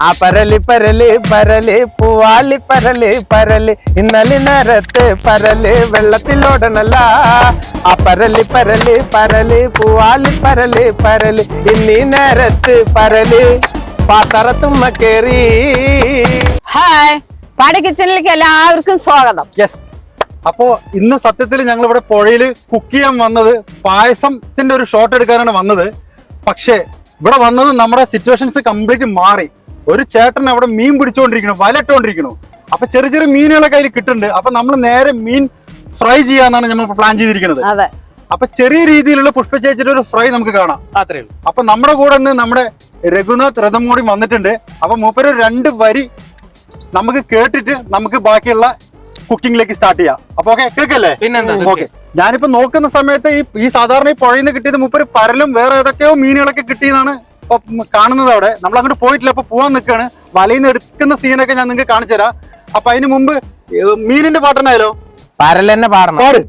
ആ പരലി പരലി പരൽ പൂവാലി പരലി പരലി ഇന്നലെ നേരത്ത് പരൽ വെള്ളത്തിലോടണല്ല ആ പരലി പരലി പരൽ പൂവാലി പരലി പരലി ഇന്നീ നേരത്ത് പരൽ. പാത്തറത്തുമ്മ കേറി. ഹായ് പാടി കിച്ചണിലേക്ക് എല്ലാവർക്കും സ്വാഗതം. യെസ് അപ്പോ ഇന്ന് സത്യത്തിൽ ഞങ്ങൾ ഇവിടെ പുഴയിൽ കുക്ക് ചെയ്യാൻ വന്നത് പായസത്തിന്റെ ഒരു ഷോട്ട് എടുക്കാനാണ് വന്നത്. പക്ഷേ ഇവിടെ വന്നത് നമ്മുടെ സിറ്റുവേഷൻസ് കംപ്ലീറ്റ് മാറി. ഒരു ചേട്ടൻ അവിടെ മീൻ പിടിച്ചുകൊണ്ടിരിക്കണു വലട്ടുകൊണ്ടിരിക്കണു അപ്പൊ ചെറിയ ചെറിയ മീനുകളൊക്കെ അതിൽ കിട്ടുന്നുണ്ട്. അപ്പൊ നമ്മൾ നേരെ മീൻ ഫ്രൈ ചെയ്യാന്നാണ് നമ്മൾ പ്ലാൻ ചെയ്തിരിക്കുന്നത്. അതെ. അപ്പൊ ചെറിയ രീതിയിലുള്ള പുഷ്പ ചേച്ചിയുടെ ഒരു ഫ്രൈ നമുക്ക് കാണാം. അത്രേ ഉള്ളൂ. അപ്പൊ നമ്മുടെ കൂടെ നിന്ന് നമ്മുടെ രഘുനാഥ് രഥം കൂടി വന്നിട്ടുണ്ട്. അപ്പൊ മൂപ്പര് രണ്ട് വരി നമുക്ക് കേട്ടിട്ട് നമുക്ക് ബാക്കിയുള്ള കുക്കിംഗിലേക്ക് സ്റ്റാർട്ട് ചെയ്യാം. അപ്പൊ ഓക്കെ കേക്കല്ലേ പിന്നെന്താ? ഓക്കെ ഞാനിപ്പോ നോക്കുന്ന സമയത്ത് ഈ ഈ സാധാരണ ഈ പുഴയിൽ നിന്ന് കിട്ടിയത് മുപ്പര് പരലും വേറെ ഏതൊക്കെയോ മീനുകളൊക്കെ കിട്ടിയെന്നാണ് ഇപ്പൊ കാണുന്നത് അവിടെ. നമ്മൾ അങ്ങോട്ട് പോയിട്ടില്ല അപ്പൊ പോവാൻ നിൽക്കാണ് വലയിൽ നിന്ന് എടുക്കുന്ന സീനൊക്കെ ഞാൻ നിങ്ങൾക്ക് കാണിച്ചു തരാം. അപ്പൊ അതിന് മുമ്പ് മീനിന്റെ പാട്ടണല്ലോ പരലെന്നെ പാടണം. പാട്.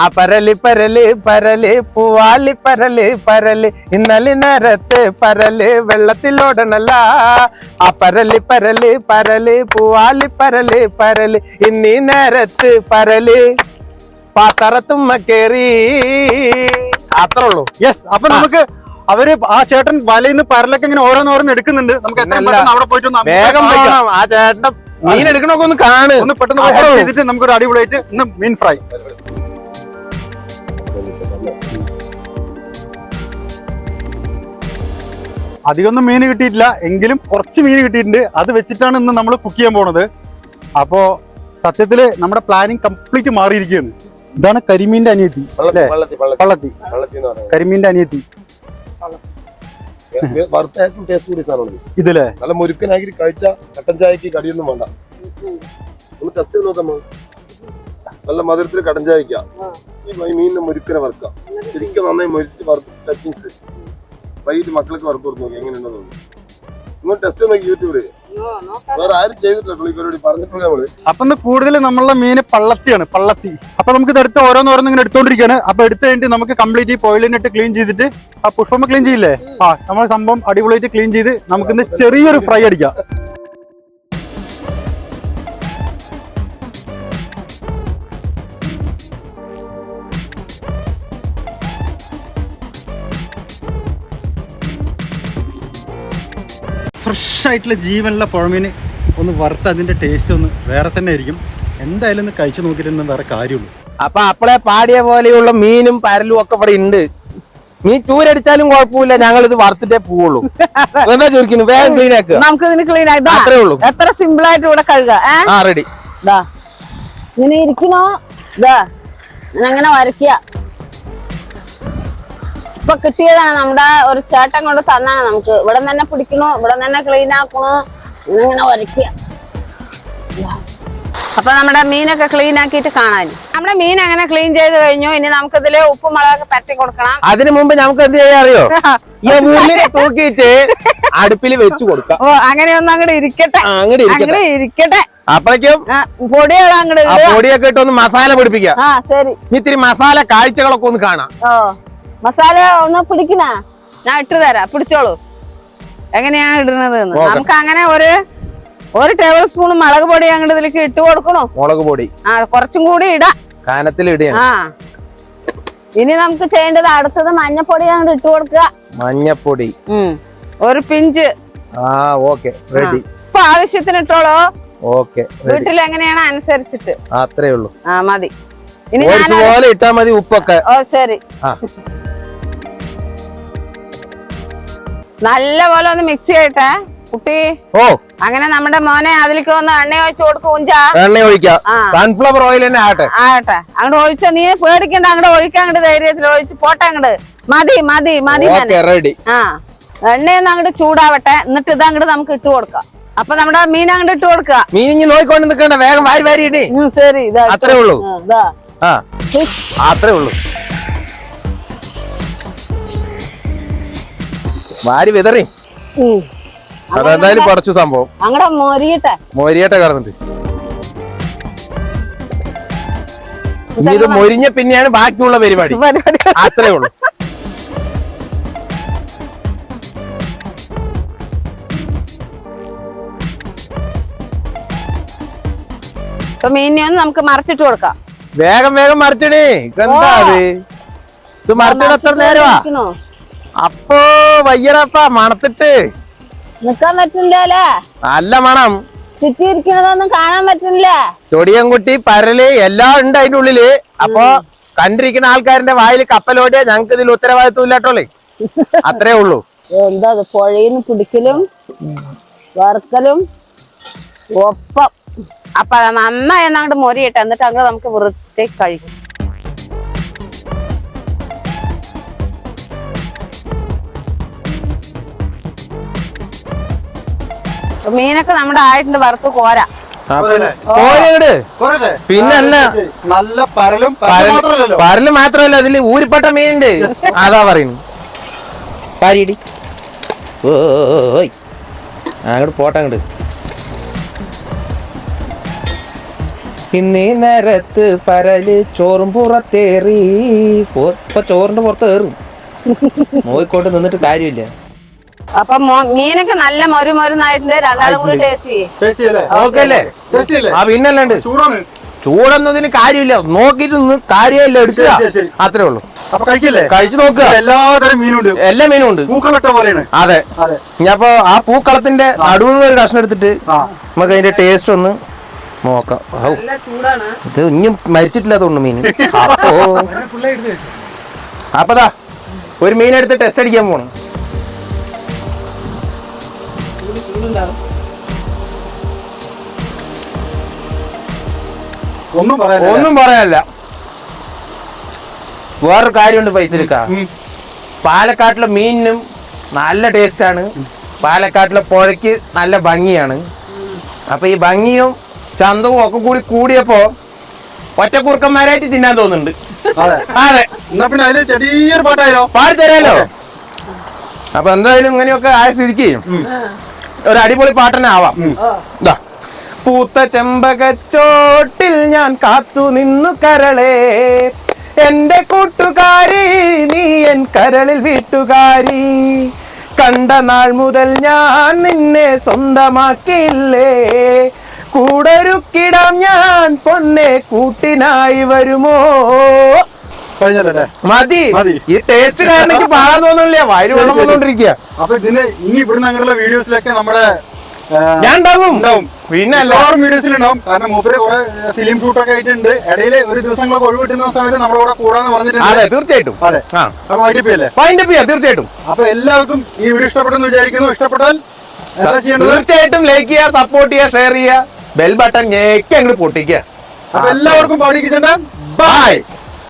ആ പരലി പരൽ പരൽ പൂവാലി പരൽ പരൽ ഇന്നലെ നേരത്തെ പരൽ വെള്ളത്തിലോടണല്ല ആ പരലി പരൽ പരൽ പൂവാലി പരൽ പരൽ ഇന്നീ നേരത്ത് പരൽ. പാത്തറത്തുമ്മ കേറി. അത്രേ ഉള്ളൂ. യെസ് അപ്പൊ നമുക്ക് അവർ ആ ചേട്ടൻ വലയിൽ നിന്ന് പരലൊക്കെ ഇങ്ങനെ ഓരോന്നോരോന്ന് എടുക്കുന്നുണ്ട്. നമുക്ക് എത്രയും പെട്ടെന്ന് അവിടെ പോയിട്ട് ഒന്ന് വേഗം. ആ ചേട്ടന്റെ മീൻ എടുക്കണൊക്കെ ഒന്ന് കാണ്. ഒന്ന് പെട്ടെന്ന് പോയി help ചെയ്തിട്ട് നമുക്കൊരു അടിപൊളിയായിട്ട് ഇന്ന് മീൻ ഫ്രൈ. അധികമൊന്നും മീൻ കിട്ടിയിട്ടില്ല. എങ്കിലും കുറച്ച് മീൻ കിട്ടിയിട്ടുണ്ട്. അത് വെച്ചിട്ടാണ് ഇന്ന് നമ്മൾ കുക്ക് ചെയ്യാൻ പോണത്. അപ്പോ സത്യത്തിൽ നമ്മുടെ പ്ലാനിങ് കംപ്ലീറ്റ് മാറിയിരിക്കുകയാണ്. ഇതാണ് കരിമീന്റെ അനിയത്തി പള്ളത്തി കരിമീന്റെ അനിയത്തി. ഇതല്ലേ. നല്ല മുരുക്കനാക്കി കഴിച്ച കട്ടൻ ചായക്ക് കടിയൊന്നും വേണ്ട. ഒന്ന് ടെസ്റ്റ് ചെയ്ത് നോക്കാം നല്ല മധുരത്തിൽ കടൻ ചായക്ക. ഈ മുരുക്കനെ വറുക്കാം. ശരിക്കും നന്നായി മുരിച്ച് വറുത്ത് ടച്ചിങ്സ് വൈകിട്ട് മക്കൾക്ക് വറുത്ത് കൊടുത്ത് നോക്കി എങ്ങനെയുണ്ടെന്ന് നിങ്ങൾ ടെസ്റ്റ് നോക്കി യൂട്യൂബിൽ. വേറെ ആരും ചെയ്തിട്ടില്ല ഈ പരിപാടി പറഞ്ഞിട്ടില്ല നമ്മൾ അപ്പൊ ഇന്ന് കൂടുതൽ നമ്മളുടെ മീന് പള്ളത്തിയാണ് പള്ളത്തി. അപ്പൊ നമുക്ക് ഇതെടുത്ത് ഓരോന്നോരോന്ന് ഇങ്ങനെ എടുത്തോണ്ടിരിക്കുകയാണ് അപ്പൊ എടുത്ത് കഴിഞ്ഞിട്ട് നമുക്ക് കംപ്ലീറ്റ് ഈ പോയിലിനിട്ട് ക്ലീൻ ചെയ്തിട്ട് ആ പുഷ്പം ക്ലീൻ ചെയ്യില്ലേ? ആ നമ്മൾ സംഭവം അടിപൊളിയായിട്ട് ക്ലീൻ ചെയ്ത് നമുക്കിന്ന് ചെറിയൊരു ഫ്രൈ അടിക്കാം. ഫ്രഷ് ആയിട്ടുള്ള ജീവനുള്ള പുഴമീൻ ഒന്ന് വറുത്ത് അതിന്റെ ടേസ്റ്റ് ഒന്ന് വേറെ തന്നെ ആയിരിക്കും. എന്തായാലും ഒന്ന് കഴിച്ചു നോക്കിയിട്ടൊന്നും വേറെ കാര്യമുള്ളൂ. അപ്പൊ അപ്പളെ പാടിയ പോലെയുള്ള മീനും പരലും ഒക്കെ ഇവിടെ ഉണ്ട്. മീൻ ചൂരടിച്ചാലും കുഴപ്പമില്ല ഞങ്ങൾ ഇത് വറുത്തിട്ടേ പോവുള്ളൂ. എന്താ ചോദിക്കുന്നു വേഗം ക്ലീൻ ആക്കുക നമുക്ക് ഇതിന് ക്ലീൻ ആയിട്ടാ അത്രേ ഉള്ളൂ. എത്ര സിമ്പിൾ ആയിട്ട് ഇവിടെ കഴുകാം. ആ റെഡി ദാ ഇങ്ങനെ ഇരിക്കണോ? ഇതാ. അങ്ങനെ വരയ്ക്കുക. ഇപ്പൊ കിട്ടിയതാണ്. നമ്മുടെ ഒരു ചേട്ടൻ കൊണ്ട് തന്നാണ് നമുക്ക്. ഇവിടെ തന്നെ പിടിക്കണു ഇവിടെ തന്നെ ക്ലീൻ ആക്കണു. ഇങ്ങനെ ഉരക്കുക. അപ്പൊ നമ്മുടെ മീനൊക്കെ ക്ലീൻ ആക്കിയിട്ട് കാണാൻ. നമ്മുടെ മീൻ അങ്ങനെ ക്ലീൻ ചെയ്ത് കഴിഞ്ഞു. ഇനി നമുക്ക് ഇതിൽ ഉപ്പും മുളകൊക്കെ പരത്തി കൊടുക്കണം. അതിനു മുമ്പ് നമുക്ക് എന്ത് ചെയ്യാൻ അറിയോ? ഈ ഉള്ളിനെ തൂക്കിയിട്ട് അടുപ്പിൽ വെച്ച് കൊടുക്കാം. ഓ അങ്ങനെയൊന്നും അങ്ങോട്ട് ഇരിക്കട്ടെ. അങ്ങോട്ട് അങ്ങട് ഇരിക്കട്ടെ. അപ്പഴേക്കും ഇരിക്കട്ടെ. അപ്പോഴേക്കും പൊടികൾ അങ്ങോട്ട് പൊടിയൊക്കെ ഇട്ടൊന്ന് മസാല പിടിപ്പിക്കാം ഇത്തിരി മസാല കാഴ്ചകളൊക്കെ ഒന്ന് കാണാം. മസാല ഒന്ന് പിടിക്കണ ഞാൻ ഇട്ട് തരാം. പിടിച്ചോളൂ. എങ്ങനെയാണ് ഇടുന്നത് നമുക്ക് അങ്ങനെ ഒരു ഒരു ടേബിൾ സ്പൂൺ മുളക് പൊടി അങ്ങോട്ട് ഇതിലേക്ക് ഇട്ട് കൊടുക്കണോ? മുളക് പൊടി. ആ കുറച്ചും കൂടി ഇടാം. കാനത്തിൽ ആ. ഇനി നമുക്ക് ചെയ്യേണ്ടത് അടുത്തത് മഞ്ഞപ്പൊടി അങ്ങോട്ട് ഇട്ട് കൊടുക്കുക. മഞ്ഞപ്പൊടി. ഒരു പിഞ്ച്. ആ ഓക്കെ. റെഡി. ഇപ്പൊ ആവശ്യത്തിന് ഇട്ടോളോ. ഓക്കെ വീട്ടിൽ എങ്ങനെയാണ് അനുസരിച്ചിട്ട്? അത്രേ ഉള്ളൂ. ആ മതി. ഇനി ഞാൻ പോലെ ഇട്ടാ മതി ഉപ്പൊക്കെ. ഓ ശരി. ആ. നല്ല പോലെ ഒന്ന് മിക്സ് ചെയ്യട്ടെ. കുട്ടി ഓ. അങ്ങനെ നമ്മുടെ മോനെ അതിലേക്ക് ഒന്ന് എണ്ണ ഒഴിച്ച് കൊടുക്കും എണ്ണ ഒഴിക്കാം. സൺഫ്ലവർ ഓയിൽ തന്നെ ആട്ടെ ആട്ടെ അങ്ങോട്ട് ഒഴിച്ച നീ പേടിക്കണ്ട അങ്ങോട്ട് ഒഴിക്കാൻ അങ്ങോട്ട് ധൈര്യത്തിൽ ഒഴിച്ച് പോട്ടെ അങ്ങോട്ട് മതി മതി മതി. റെഡി ആ. എണ്ണയൊന്ന് അങ്ങോട്ട് ചൂടാവട്ടെ എന്നിട്ട് ഇത് അങ്ങോട്ട് നമുക്ക് ഇട്ട് കൊടുക്കാം. അപ്പൊ നമ്മുടെ മീൻ അങ്ങോട്ട് ഇട്ട് കൊടുക്കുക മീൻ ഇനി നോക്കിക്കൊണ്ട് നിൽക്കണ്ട വേഗം വാരി വാരി ഇടി. ശരി ഇതാ. അത്രേ ഉള്ളൂ. അത്രേ ഉള്ളൂ. വാരി വിതറി അതെന്തായാലും പറിച്ചു സംഭവം. അങ്ങടെ കടന്നിട്ട്. ഇത് മൊരിഞ്ഞ പിന്നെയാണ് ബാക്കിയുള്ള പരിപാടി. അത്രേ ഉള്ളൂ. നമുക്ക് മറച്ചിട്ട് കൊടുക്കാം. വേഗം വേഗം മറിച്ചിടേ. ഇത് മറിച്ചിട എത്ര നേരമാ? അപ്പോ വയ്യറപ്പ മണത്തിട്ട്. നിക്കാൻ പറ്റില്ലല്ലേ നല്ല മണം. ചുറ്റിയിരിക്കുന്നതൊന്നും കാണാൻ പറ്റില്ല ചൊടിയൻകുട്ടി പരൽ എല്ലാം ഉണ്ട് അതിന്റെ ഉള്ളിൽ. അപ്പൊ കണ്ടിരിക്കുന്ന ആൾക്കാരുടെ വായിൽ കപ്പലോടിയാ ഞങ്ങൾക്ക് ഇതിൽ ഉത്തരവാദിത്വം ഇല്ലാട്ടോളേ അത്രേ ഉള്ളൂ. എന്താ പുഴയിന്ന് പിടിക്കലും വറുക്കലും ഒപ്പം. അപ്പൊ നന്നായി അങ്ങോട്ട് മൊരിയിട്ട് എന്നിട്ട് അങ്ങ് നമുക്ക് വൃത്തി കഴിക്കും. മീനൊക്കെ നമ്മുടെ ആയിട്ടുണ്ട് വറുത്ത് കോരാ? പിന്നല്ല. നല്ല പരലും പരൽ മാത്രമല്ല അതിൽ ഊരിപ്പെട്ട മീനുണ്ട്. അതാ പറയുന്നു പാരിടി ഓയ്. അങ്ങോട്ട് പോട്ടെ അങ്ങോട്ട് ഇന്നീ നേരത്ത് പരൽ ചോറും പുറത്തേറി. ഇപ്പൊ ചോറിന്റെ പുറത്തേറും കയറും. നോയിക്കോട്ട് നിന്നിട്ട് കാര്യമില്ല. അപ്പൊ മീനൊക്കെ നല്ല മൊരു മരുന്നായിട്ടുണ്ട്. രണ്ടാളും കൂടി ടേസ്റ്റ് ചെയ്യേ. ടേസ്റ്റി അല്ലേ ഓക്കെ. അല്ലേ ടേസ്റ്റി അല്ലേ ആ പിന്നല്ലാണ്ട്. ചൂടാണ് ചൂടൊന്നും കാര്യമില്ല. നോക്കിട്ട് നിന്ന് കാര്യമില്ല എടുക്കുക. അത്രേ ഉള്ളൂ. അപ്പൊ കഴിക്കില്ലേ? കഴിച്ചു നോക്കുക. എല്ലാതരം മീനുണ്ട്. എല്ലാ മീനും ഉണ്ട്. പൂക്കളിട്ട പോലെയാണ്. അതെ. അതെ. ഞാനിപ്പോ ആ പൂക്കളത്തിന്റെ നടുവ് ഒരു കഷ്ണം എടുത്തിട്ട് ആ. നമുക്ക് അതിന്റെ ടേസ്റ്റ് ഒന്ന് നോക്കാം. ഇത് ഇനിയും മരിച്ചിട്ടില്ല തോന്നുന്നു മീൻ. അപ്പോ അപ്പതാ ഒരു മീൻ എടുത്ത് ടെസ്റ്റ് അടിക്കാൻ പോണം. ഒന്നും പറയാനില്ല. ഒന്നും പറയാനില്ല. വേറൊരു കാര്യമുണ്ട് പൈസ എടുക്കാം പാലക്കാട്ടിലെ മീനിനും നല്ല ടേസ്റ്റ് ആണ് പാലക്കാട്ടിലെ പുഴയ്ക്ക് നല്ല ഭംഗിയാണ്. അപ്പൊ ഈ ഭംഗിയും ചന്തവും ഒക്കെ കൂടി കൂടിയപ്പോ ഒറ്റക്കുറുക്കന്മാരായിട്ട് തിന്നാൻ തോന്നുന്നുണ്ട്. അതെ. അതെ. എന്നാ പിന്നെ അതിൽ ചെറിയൊരു പാട്ടായോ? പാടി തരാലോ. അപ്പൊ എന്തായാലും ഇങ്ങനെയൊക്കെ ആയ സ്ഥിതിക്ക്. ഒരു അടിപൊളി പാട്ടനാവാം. ആവാം ദാ. പൂത്ത ചെമ്പകച്ചോട്ടിൽ ഞാൻ കാത്തു നിന്നു കരളേ. എന്റെ കൂട്ടുകാരി നീ എൻ കരളിൽ വീട്ടുകാരി. കണ്ട നാൾ മുതൽ ഞാൻ നിന്നെ സ്വന്തമാക്കിയില്ലേ. കൂടൊരുക്കിടാം ഞാൻ പൊന്നെ കൂട്ടിനായി വരുമോ? കഴിഞ്ഞല്ലേ മതി. ഈ ടേസ്റ്റ് കാരണം പാടാൻ തോന്നുന്നില്ല. വയറ് വെള്ളം വന്നോണ്ടിരിക്കുക അപ്പൊ ഇതിന് ഇനി ഇവിടുന്ന് അങ്ങനെയുള്ള വീഡിയോസിലൊക്കെ നമ്മുടെ ഞാൻ ഉണ്ടാവും. പിന്നെ എല്ലാവരും വീഡിയോസിലുണ്ടാവും കാരണം മൂപ്പര് കുറെ ഫിലിം ഷൂട്ടൊക്കെ ആയിട്ടുണ്ട്. ഇടയിൽ ഒരു ദിവസങ്ങളൊക്കെ ഒഴിവിട്ടുന്ന സമയത്ത് നമ്മുടെ കൂടെ കൂടാന്ന് അതെ പറഞ്ഞിട്ടുണ്ട് തീർച്ചയായിട്ടും. അതെ. അതിന്റെ അപ്പൊ അല്ലേ അതിന്റെ ചെയ്യാം തീർച്ചയായിട്ടും. അപ്പൊ എല്ലാവർക്കും ഈ വീഡിയോ ഇഷ്ടപ്പെട്ടെന്ന് വിചാരിക്കുന്നു. ഇഷ്ടപ്പെട്ടാൽ എന്താ ചെയ്യേണ്ടത്? തീർച്ചയായിട്ടും ലൈക്ക് ചെയ്യുക സപ്പോർട്ട് ചെയ്യുക ഷെയർ ചെയ്യുക. ബെൽ ബട്ടൺ ഞെക്കി അങ്ങോട്ട് പൊട്ടിക്കുക. അപ്പൊ എല്ലാവർക്കും പാടി ബൈ